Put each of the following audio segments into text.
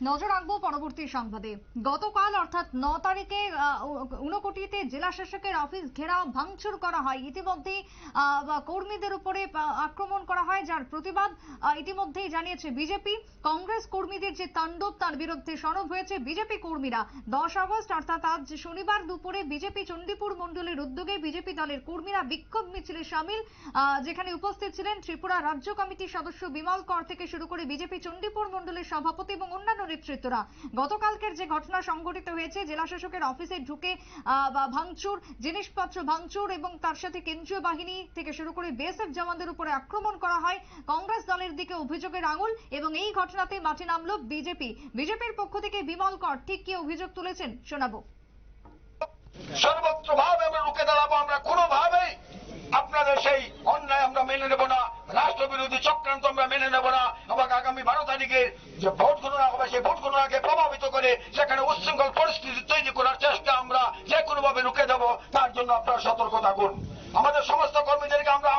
নজর রাখব পরবর্তী সংবাদে। গতকাল অর্থাৎ ন তারিখে আহ, ঊনকোটিতে জেলা শাসকের অফিস ঘেরাও ভাঙচুর করা হয়। ইতিমধ্যেই আহ, কর্মীদের উপরে আক্রমণ করা হয় যার প্রতিবাদ ইতিমধ্যেই জানিয়েছে বিজেপি। কংগ্রেস কর্মীদের যে তাণ্ডব তার বিরুদ্ধে সরব হয়েছে বিজেপি কর্মীরা। দশ আগস্ট অর্থাৎ আজ শনিবার দুপুরে বিজেপি চণ্ডীপুর মণ্ডলের উদ্যোগে বিজেপি দলের কর্মীরা বিক্ষোভ মিছিলে সামিল যেখানে উপস্থিত ছিলেন ত্রিপুরা রাজ্য কমিটির সদস্য বিমল কর থেকে শুরু করে বিজেপি চণ্ডীপুর মণ্ডলের সভাপতি এবং অন্যান্য নেতৃত্বরা গতকালকের যে ঘটনা সংঘটিত হয়েছে, জেলা শাসকের অফিসে ঢুকে ভাঙচুর, জিনিসপত্র ভাঙচুর এবং তার সাথে কেন্দ্রীয় বাহিনী থেকে শুরু করে বিএসএফ জওয়ানদের উপরে আক্রমণ করা হয়। কংগ্রেস দলের দিকে অভিযোগের আঙুল এবং এই ঘটনাতে মাঠে নামলো বিজেপি। বিজেপির পক্ষ থেকে বিমল কর, ঠিক কি অভিযোগ তুলেছেন শোনাবো। সর্বত্র ভাবে আমরা রুখে দাঁড়াবো, আমরা কোনোভাবেই আপনাদের সেই অন্যায় আমরা মেনে নেব না। রাষ্ট্রবিরোধী চক্রান্ত আমরা মেনে নেব না। এবং আগামী বারো তারিখে যে ভোট করে সেখানে উচ্ছৃঙ্খল পরিস্থিতি তৈরি করার চেষ্টা আমরা যে কোনো ভাবে রুখে দেবো, তার জন্য আপনারা সতর্ক থাকুন। আমাদের সমস্ত কর্মীদেরকে আমরা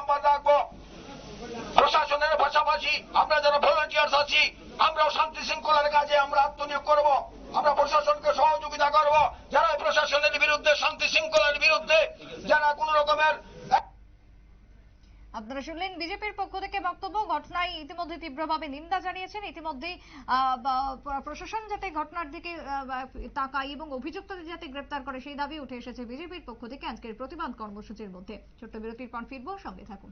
আপনারা শুনলেন বিজেপির পক্ষ থেকে বক্তব্য। ঘটনায় ইতিমধ্যে তীব্রভাবে নিন্দা জানিয়েছেন। ইতিমধ্যেই প্রশাসন যাতে ঘটনার দিকে তাকায় এবং অভিযুক্তদের যাতে গ্রেপ্তার করে, সেই দাবি উঠে এসেছে বিজেপির পক্ষ থেকে আজকের প্রতিবাদ কর্মসূচির মধ্যে। ছোট্ট বিরতির পর ফিরবো, সঙ্গে থাকুন।